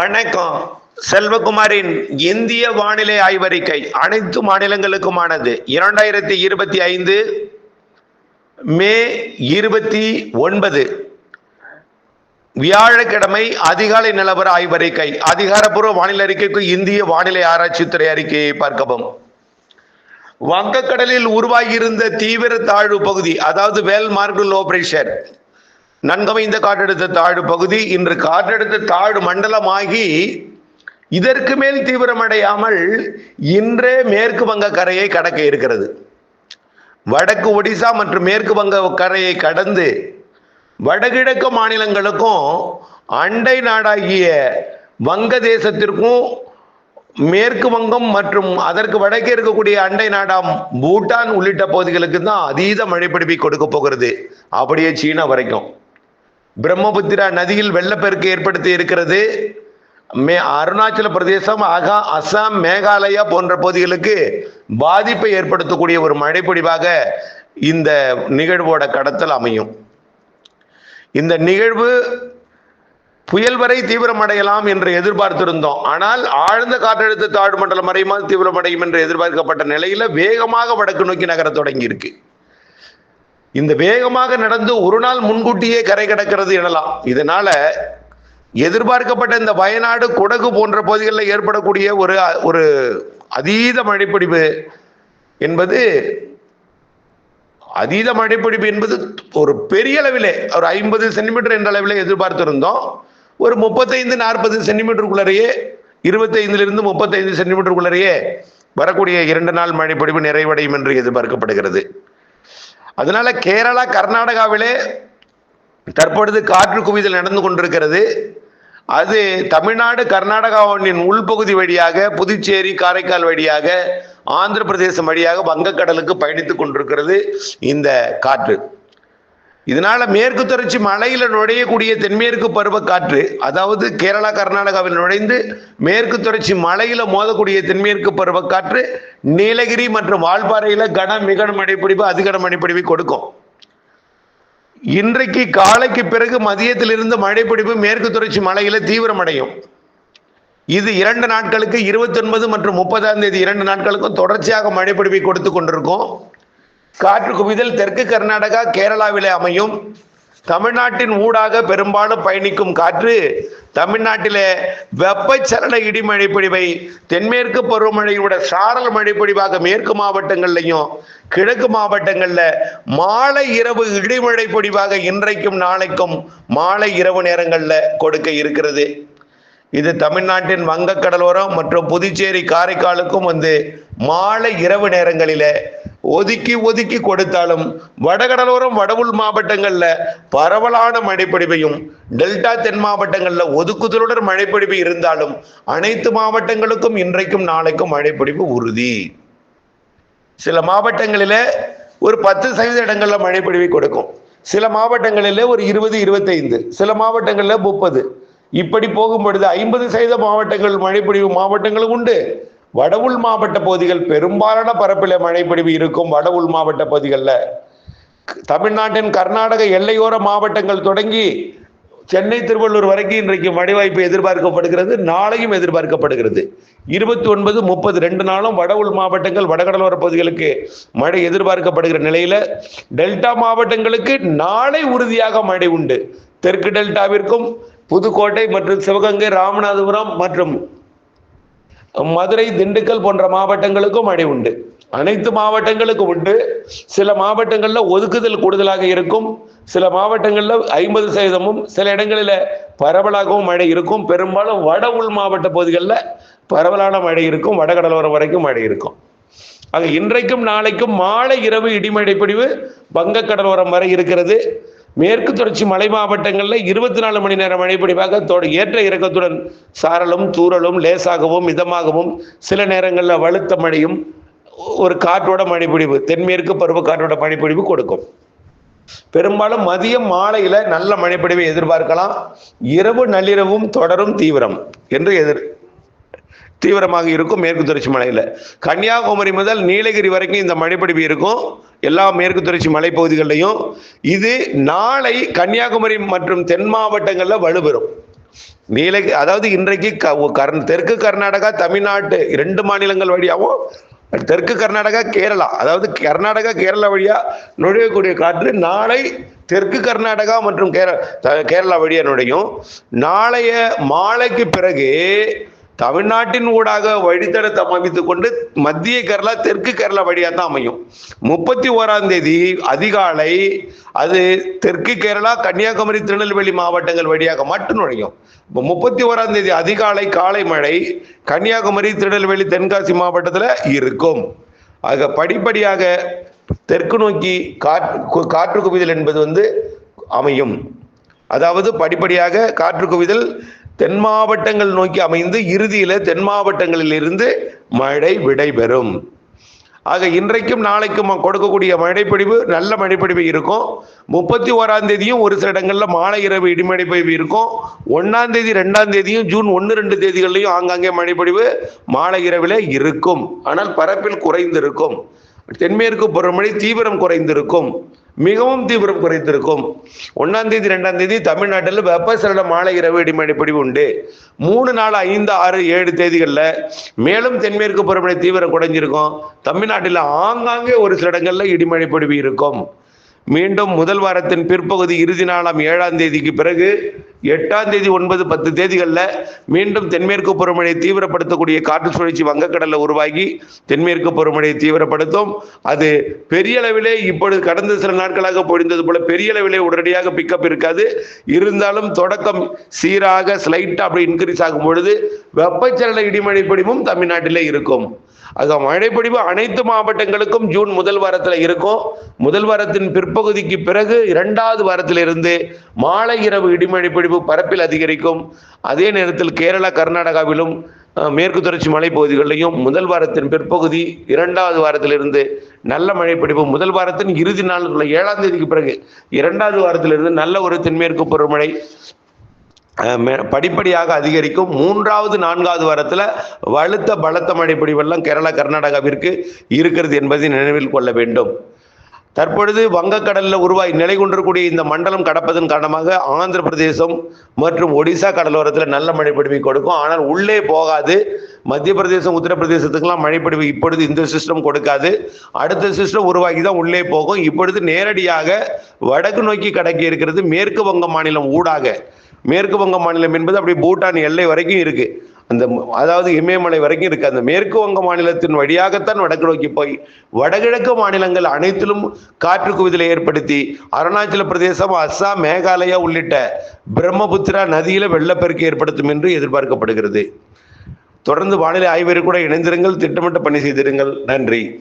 வணக்கம். செல்வகுமாரின் இந்திய வானிலை ஆய்வறிக்கை அனைத்து மாநிலங்களுக்குமானது. இரண்டாயிரத்தி இருபத்தி ஐந்து மே இருபத்தி ஒன்பது. வியாழக்கிழமை அதிகாலை நிலவர ஆய்வறிக்கை. அதிகாரப்பூர்வ வானிலை அறிக்கைக்கு இந்திய வானிலை ஆராய்ச்சித்துறை அறிக்கையை பார்க்கவும். வங்கக்கடலில் உருவாகியிருந்த தீவிர தாழ்வு பகுதி அதாவது வேல் மார்க் லோ பிரஷர் நன்கமைந்த காற்றழுத்த தாழ்வு பகுதி இன்று காற்றழுத்த தாழ்வு மண்டலமாகி இதற்கு மேல் தீவிரமடையாமல் இன்றே மேற்கு வங்க கரையை கடக்க இருக்கிறது. வடக்கு ஒடிசா மற்றும் மேற்கு வங்க கரையை கடந்து வடகிழக்கு மாநிலங்களுக்கும் அண்டை நாடாகிய வங்கதேசத்திற்கும் மேற்கு வங்கம் மற்றும் அதற்கு வடக்கே இருக்கக்கூடிய அண்டை நாடாம் பூட்டான் உள்ளிட்ட பகுதிகளுக்கு தான் அதீத மழைப்பிடிப்பை கொடுக்க போகிறது. அப்படியே சீனா வரைக்கும். பிரம்மபுத்திரா நதியில் வெள்ளப்பெருக்கு ஏற்படுத்தி இருக்கிறது. மே அருணாச்சல பிரதேசம் அகா அசாம் மேகாலயா போன்ற பகுதிகளுக்கு பாதிப்பை ஏற்படுத்தக்கூடிய ஒரு மழைப்பொழிவாக இந்த நிகழ்வோட கடத்தல் அமையும். இந்த நிகழ்வு புயல் வரை தீவிரமடையலாம் என்று எதிர்பார்த்திருந்தோம். ஆனால் ஆழ்ந்த காற்றழுத்த தாழ்வு மண்டலம் வரையுமா தீவிரமடையும் என்று எதிர்பார்க்கப்பட்ட நிலையில வேகமாக வடக்கு நோக்கி நகர தொடங்கி இருக்கு இந்த வேகமாக நடந்து ஒரு நாள் முன்கூட்டியே கரை கடக்கிறது எனலாம். இதனால எதிர்பார்க்கப்பட்ட இந்த வயநாடு குடகு போன்ற பகுதிகளில் ஏற்படக்கூடிய ஒரு ஒரு அதீத மழைப்பிடிப்பு என்பது அதீத மழைப்பிடிப்பு என்பது ஒரு பெரிய அளவிலே ஒரு ஐம்பது சென்டிமீட்டர் என்ற அளவில் எதிர்பார்த்திருந்தோம். ஒரு முப்பத்தைந்து நாற்பது சென்டிமீட்டருக்குள்ளரையே இருபத்தைந்திலிருந்து முப்பத்தைந்து சென்டிமீட்டருக்குள்ளரையே வரக்கூடிய இரண்டு நாள் மழைப்பிடிப்பு நிறைவடையும் என்று எதிர்பார்க்கப்படுகிறது. அதனால கேரளா கர்நாடகாவிலே தற்பொழுது காற்று குவிதல் நடந்து கொண்டிருக்கிறது. அது தமிழ்நாடு கர்நாடகாவின் உள்பகுதி வழியாக புதுச்சேரி காரைக்கால் வழியாக ஆந்திர பிரதேசம் வழியாக வங்கக்கடலுக்கு பயணித்துக் கொண்டிருக்கிறது இந்த காற்று. இதனால மேற்கு தொடர்ச்சி மலையில நுழையக்கூடிய தென்மேற்கு பருவக்காற்று அதாவது கேரளா கர்நாடகாவில் நுழைந்து மேற்கு தொடர்ச்சி மலையில மோதக்கூடிய தென்மேற்கு பருவக்காற்று நீலகிரி மற்றும் வால்பாறையில கன மிகன மழைப்பிடிப்பு அதிகன மழைப்பிடிப்பை கொடுக்கும். இன்றைக்கு காலைக்கு பிறகு மதியத்திலிருந்து மழைப்பிடிப்பு மேற்கு தொடர்ச்சி மலையில தீவிரமடையும். இது இரண்டு நாட்களுக்கு இருபத்தி ஒன்பது மற்றும் முப்பதாம் தேதி இரண்டு நாட்களுக்கும் தொடர்ச்சியாக மழைப்பிடிப்பை கொடுத்து கொண்டிருக்கும். காற்று குவிதல் தெற்கு கர்நாடகா கேரளாவிலே அமையும். தமிழ்நாட்டின் ஊடாக பெரும்பாலும் பயணிக்கும் காற்று தமிழ்நாட்டிலே வெப்பச்சலன இடிமழை பொழிவை தென்மேற்கு பருவமழையோட சாரல் மழை பொழிவாக மேற்கு மாவட்டங்கள்லையும் கிழக்கு மாவட்டங்கள்ல மாலை இரவு இடிமழை பொழிவாக இன்றைக்கும் நாளைக்கும் மாலை இரவு நேரங்கள்ல கொடுக்க இருக்கிறது. இது தமிழ்நாட்டின் வங்கக்கடலோரம் மற்றும் புதுச்சேரி காரைக்காலுக்கும் வந்து மாலை இரவு நேரங்களில் ஒதுக்கி ஒதுக்கி கொடுத்தாலும் வடகடலோரம் வடவுள் மாவட்டங்களில் பரவலான மழைப்பொழிவையும் டெல்டா தென் மாவட்டங்களில் ஒதுக்குதலுடன் மழைப்பொழிவு இருந்தாலும் அனைத்து மாவட்டங்களுக்கும் இன்றைக்கும் நாளைக்கும் மழைப்பொழிவு உறுதி. சில மாவட்டங்களில் ஒரு பத்து சதவீத இடங்களில் மழைப்பொழிவை கொடுக்கும். சில மாவட்டங்களில் ஒரு இருபது இருபத்தைந்து சில மாவட்டங்களில் முப்பது. இப்படி போகும் பொழுது ஐம்பது சதவீத மாவட்டங்கள் மழைப்பொழிவு மாவட்டங்களும் உண்டு. வடவுள் மாவட்ட பகுதிகள் பெரும்பாலான பரப்பில மழைப்பொழிவு இருக்கும் வடவுள் மாவட்ட பகுதிகளில். தமிழ்நாட்டின் கர்நாடக எல்லையோர மாவட்டங்கள் தொடங்கி சென்னை திருவள்ளூர் வரைக்கும் இன்றைக்கு மழை வாய்ப்பு எதிர்பார்க்கப்படுகிறது. நாளையும் எதிர்பார்க்கப்படுகிறது. இருபத்தி ஒன்பது முப்பது ரெண்டு நாளும் வடவுள் மாவட்டங்கள் வடகடலோர பகுதிகளுக்கு மழை எதிர்பார்க்கப்படுகிற நிலையில டெல்டா மாவட்டங்களுக்கு நாளை உறுதியாக மழை உண்டு. தெற்கு டெல்டாவிற்கும் புதுக்கோட்டை மற்றும் சிவகங்கை ராமநாதபுரம் மற்றும் மதுரை திண்டுக்கல் போன்ற மாவட்டங்களுக்கும் மழை உண்டு. அனைத்து மாவட்டங்களுக்கும் உண்டு. சில மாவட்டங்களில் ஒதுக்குதல் கூடுதலாக இருக்கும். சில மாவட்டங்களில் ஐம்பது சதவீதமும் சில இடங்களில் பரவலாகவும் மழை இருக்கும். பெரும்பாலும் வட உள் மாவட்ட பகுதிகளில் பரவலான மழை இருக்கும். வடகடலோரம் வரைக்கும் மழை இருக்கும். ஆக இன்றைக்கும் நாளைக்கும் மாலை இரவு இடிமழை பிடிவு வங்கக்கடலோரம் வரை இருக்கிறது. மேற்கு தொடர்ச்சி மலை மாவட்டங்களில் இருபத்தி நாலு மணி நேரம் மழைப்பொழிவாக தொட ஏற்ற இறக்கத்துடன் சாரலும் தூறலும் லேசாகவும் மிதமாகவும் சில நேரங்களில் வலுத்த மழையும் ஒரு காற்றோட மழைப்பொழிவு தென்மேற்கு பருவ காற்றோட மழைப்பொழிவு கொடுக்கும். பெரும்பாலும் மதியம் மாலையில நல்ல மழைப்பொழிவை எதிர்பார்க்கலாம். இரவு நள்ளிரவும் தொடரும் தீவிரம் என்று எதிர் தீவிரமாக இருக்கும் மேற்கு தொடர்ச்சி மலையில். கன்னியாகுமரி முதல் நீலகிரி வரைக்கும் இந்த மழைப்பிடிப்பு இருக்கும். எல்லா மேற்கு தொடர்ச்சி மலைப்பகுதிகளிலையும். இது நாளை கன்னியாகுமரி மற்றும் தென் மாவட்டங்களில் வலுப்பெறும். நீலகி அதாவது இன்றைக்கு க- தெற்கு கர்நாடகா தமிழ்நாட்டு இரண்டு மாநிலங்கள் வழியாகவும் தெற்கு கர்நாடகா கேரளா அதாவது கர்நாடகா கேரளா வழியா நுழையக்கூடிய காற்று நாளை தெற்கு கர்நாடகா மற்றும் கேர கேரளா வழியா நுழையும். நாளைய மாலைக்கு பிறகு தமிழ்நாட்டின் ஊடாக வழித்தடத்தை அமைத்துக் கொண்டு மத்திய கேரளா தெற்கு கேரளா வழியா தான் அமையும். முப்பத்தி ஓராம் தேதி அதிகாலை அது தெற்கு கேரளா கன்னியாகுமரி திருநெல்வேலி மாவட்டங்கள் வழியாக மட்டும் நுழையும். இப்போ முப்பத்தி ஓராம் தேதி அதிகாலை காலை மழை கன்னியாகுமரி திருநெல்வேலி தென்காசி மாவட்டத்தில் இருக்கும். ஆக படிப்படியாக தெற்கு நோக்கி காற்று காற்று குவிதல் என்பது வந்து அமையும். அதாவது படிப்படியாக காற்று குவிதல் தென் மாவட்டங்கள் நோக்கி அமைந்து இறுதியில தென் மாவட்டங்களில் இருந்து மழை விடைபெறும். ஆக இன்றைக்கும் நாளைக்கும் கொடுக்கக்கூடிய மழைப்பொழிவு நல்ல மழைப்பொழிவு இருக்கும். முப்பத்தி ஓராம் தேதியும் ஒரு சில இடங்கள்ல மாலை இரவு இடிமழை பொழிவு இருக்கும். ஒன்னாம் தேதி ரெண்டாம் தேதியும் ஜூன் ஒன்று ரெண்டு தேதிகள்லையும் ஆங்காங்கே மழைப்பொழிவு மாலை இரவில் இருக்கும். ஆனால் பரப்பில் குறைந்திருக்கும். தென்மேற்கு பருவமழை தீவிரம் குறைந்திருக்கும். மிகவும் தீவிரம் குறைந்திருக்கும் ஒன்னாம் தேதி ரெண்டாம் தேதி தமிழ்நாட்டில் வெப்பசலன மாலை இரவு இடிமழை உண்டு. மூணு நாலு ஐந்து ஆறு ஏழு தேதிகளில் மேலும் தென்மேற்கு பருவமழை தீவிரம் குறைஞ்சிருக்கும். தமிழ்நாட்டில் ஆங்காங்கே ஒரு சில இடங்கள்ல இடிமழை பொழிவு இருக்கும். மீண்டும் முதல் வாரத்தின் பிற்பகுதி இறுதி நாளாம் ஏழாம் தேதிக்கு பிறகு எட்டாம் தேதி ஒன்பது பத்து தேதிகளில் மீண்டும் தென்மேற்கு பருவமழை தீவிரப்படுத்தக்கூடிய காற்று சுழற்சி வங்கக்கடலில் உருவாகி தென்மேற்கு பருவமழையை தீவிரப்படுத்தும். அது பெரிய அளவிலே இப்பொழுது கடந்த சில நாட்களாக பொழிந்தது போல பெரிய அளவிலே உடனடியாக பிக்கப் இருக்காது. இருந்தாலும் தொடக்கம் சீராக ஸ்லைட்டாக அப்படி இன்க்ரீஸ் ஆகும் பொழுது வெப்பச்சலன இடிமழை பொழிவும் தமிழ்நாட்டிலே இருக்கும். அது மழைப்பொழிவு அனைத்து மாவட்டங்களுக்கும் ஜூன் முதல் வாரத்தில் இருக்கும். முதல் வாரத்தின் பிற்பகுதிக்கு பிறகு இரண்டாவது வாரத்திலிருந்து மாலை இரவு இடிமழை பொழிவு பரப்பில் அதிகரிக்கும். அதே நேரத்தில் கேரளா கர்நாடகாவிலும் மேற்கு தொடர்ச்சி மலைப்பகுதிகளிலையும் முதல் வாரத்தின் பிற்பகுதி இரண்டாவது வாரத்திலிருந்து நல்ல மழைப்பொழிவு முதல் வாரத்தின் இறுதி நாள் உள்ள ஏழாம் தேதிக்கு பிறகு இரண்டாவது வாரத்திலிருந்து நல்ல ஒரு தென்மேற்கு பருவமழை. படிப்படியாக அதிகரிக்கும். மூன்றாவது நான்காவது வாரத்தில் வலுத்த பலத்த மழை பொழிவெல்லாம் கேரளா கர்நாடகாவிற்கு இருக்கிறது என்பதை நினைவில் கொள்ள வேண்டும். தற்பொழுது வங்கக்கடலில் உருவாகி நிலை கொண்டிருக்கூடிய இந்த மண்டலம் கடப்பதன் காரணமாக ஆந்திர பிரதேசம் மற்றும் ஒடிசா கடலோரத்தில் நல்ல மழை கொடுக்கும். ஆனால் உள்ளே போகாது. மத்திய பிரதேசம் உத்தரப்பிரதேசத்துக்கெல்லாம் மழைப்பொழிவு இப்பொழுது இந்த சிஸ்டம் கொடுக்காது. அடுத்த சிஸ்டம் உருவாகி தான் உள்ளே போகும். இப்பொழுது நேரடியாக வடக்கு நோக்கி கடக்கி இருக்கிறது. மேற்கு வங்க மாநிலம் ஊடாக. மேற்கு வங்க மாநிலம் என்பது அப்படி பூட்டான் எல்லை வரைக்கும் இருக்கு. அந்த அதாவது இமயமலை வரைக்கும் இருக்கு. அந்த மேற்கு வங்க மாநிலத்தின் வழியாகத்தான் வடக்கு நோக்கி போய் வடகிழக்கு மாநிலங்கள் அனைத்திலும் காற்று குவிதலை ஏற்படுத்தி அருணாச்சல பிரதேசம் அஸ்ஸாம் மேகாலயா உள்ளிட்ட பிரம்மபுத்திரா நதியில வெள்ளப்பெருக்கு ஏற்படுத்தும் என்று எதிர்பார்க்கப்படுகிறது. தொடர்ந்து வானிலை ஆய்வரை கூட இணைந்திருங்கள். திட்டமிட்ட பணி செய்திருங்கள். நன்றி.